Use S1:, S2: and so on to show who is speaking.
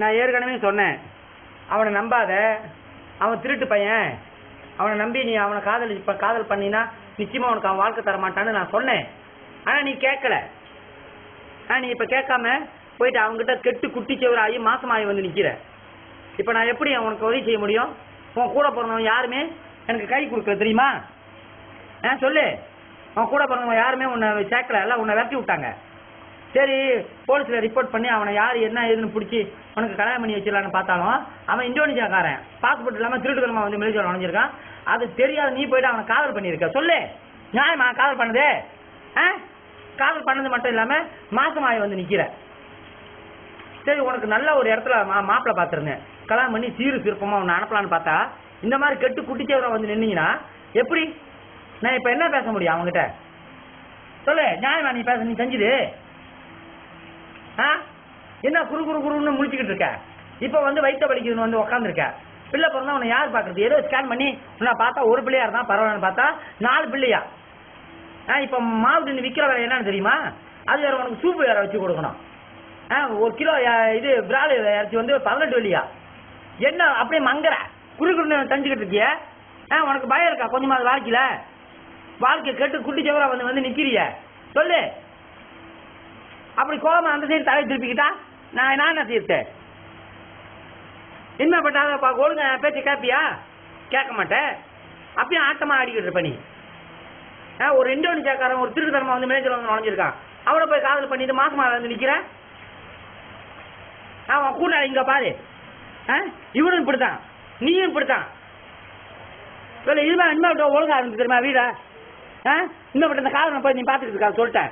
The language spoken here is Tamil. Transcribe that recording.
S1: நான் ஏற்கனவே சொன்னேன். அவனை நம்பாத. அவன் திருட்டு பையன். அவனை நம்பி நீ அவனை காதல் இப்போ காதல் பண்ணினா நிச்சயமாக உனக்கு அவன் வாழ்க்கை தர மாட்டான்னு நான் சொன்னேன். ஆனால் நீ கேட்கல ஆனால் நீ இப்போ கேட்காம போயிட்டு அவங்ககிட்ட கெட்டு குட்டி செவர ஆகி மாசமாகி வந்து நிற்கிற இப்போ நான் எப்படி உனக்கு உதவி செய்ய முடியும்? உன் கூட பிறந்தவன் யாருமே எனக்கு கை கொடுக்கல தெரியுமா? ஆ சொல்லு. அவன் கூட பிறந்தவன் யாருமே உன்னை சேர்க்கல. எல்லாம் உன்னை விரட்டி விட்டாங்க. சரி போலீஸில் ரிப்போர்ட் பண்ணி அவனை யார் என்ன ஏதுன்னு பிடிச்சி உனக்கு கல்யாணம் பண்ணி வச்சிடலான்னு பார்த்தாலும் அவன் இந்தோனேஷியாக்காரன். பாஸ்போர்ட் இல்லாமல் திருட்டுக்கிழமை வந்து மலேசியாவில் நுழைஞ்சிருக்கான். அது தெரியாது நீ போயிட்டு அவனை காதல் பண்ணியிருக்க. சொல்லு. நியாயமா காதல் பண்ணது? ஆ? காதல் பண்ணது மட்டும் இல்லாமல் மாசமாயி வந்து நிற்கிற சரி உனக்கு நல்ல ஒரு இடத்துல மா மாப்பிள்ளை பார்த்துருந்தேன். கல்யாணம் பண்ணி சீரு சிற்பமாக உன்னை அனுப்பலான்னு பார்த்தா இந்த மாதிரி கெட்டு குட்டிச்சவரை வந்து நின்னீங்கன்னா எப்படி? நான் இப்போ என்ன பேச முடியும் அவங்ககிட்ட சொல்லு. நியாயமா நீ பேச நீ செஞ்சுது. என்ன குறு குறு குருன்னு முடிச்சுக்கிட்டு இருக்க? இப்போ வந்து வயிற்ற வலிக்குதுன்னு வந்து உட்காந்துருக்க பிள்ளை பிறந்தா உன்னை யார் பார்க்கறது ஏதோ ஸ்கேன் பண்ணி உன்னை பார்த்தா ஒரு பிள்ளையா இருந்தா பரவாயில்லன்னு பார்த்தா நாலு பிள்ளையா? ஆ இப்போ மாவு தின்னு விற்கிற விலை என்னன்னு தெரியுமா? அது வேற உனக்கு சூப்பு வேற வச்சு கொடுக்கணும். ஆ ஒரு கிலோ இது பிராலு இறைச்சி வந்து பதினெட்டு வெள்ளியா? என்ன அப்படியே மங்குற. குறு குறுன்னு தஞ்சுக்கிட்டு இருக்கிய? ஆ உனக்கு பயம் இருக்கா? கொஞ்சமாவது வாழ்க்கையில்? வாழ்க்கை கெட்டு குட்டி செவரா வந்து வந்து நிற்கிறிய சொல்லு. அப்படி கோபம் அந்த சைடு தலை திருப்பிக்கிட்டா? நான் நான் என்ன செய்யறது என்ன பண்ணாதப்பா ஒழுங்க பேச்சு கேட்பியா கேட்க மாட்டேன். அப்பயும் ஆட்டமாக ஆடிக்கிட்டு இருப்ப நீ. ஆ, ஒரு இந்தோனேஷியாக்காரன் ஒரு திருத்தரமா வந்து மேஜர் வந்து நுழைஞ்சிருக்கான். அவனை போய் காதல் பண்ணிட்டு மாசமாக வந்து நிற்கிறேன் அவன் கூட இங்கே பாரு. ஆ, இவனும் இப்படித்தான். நீயும் இப்படித்தான். இல்லை இதுமா இனிமே ஒழுங்காக இருந்து தெரியுமா வீடா? ஆ இன்னும் இந்த காதலை போய் நீ பார்த்துக்கிட்டு இருக்கா சொல்லிட்டேன்.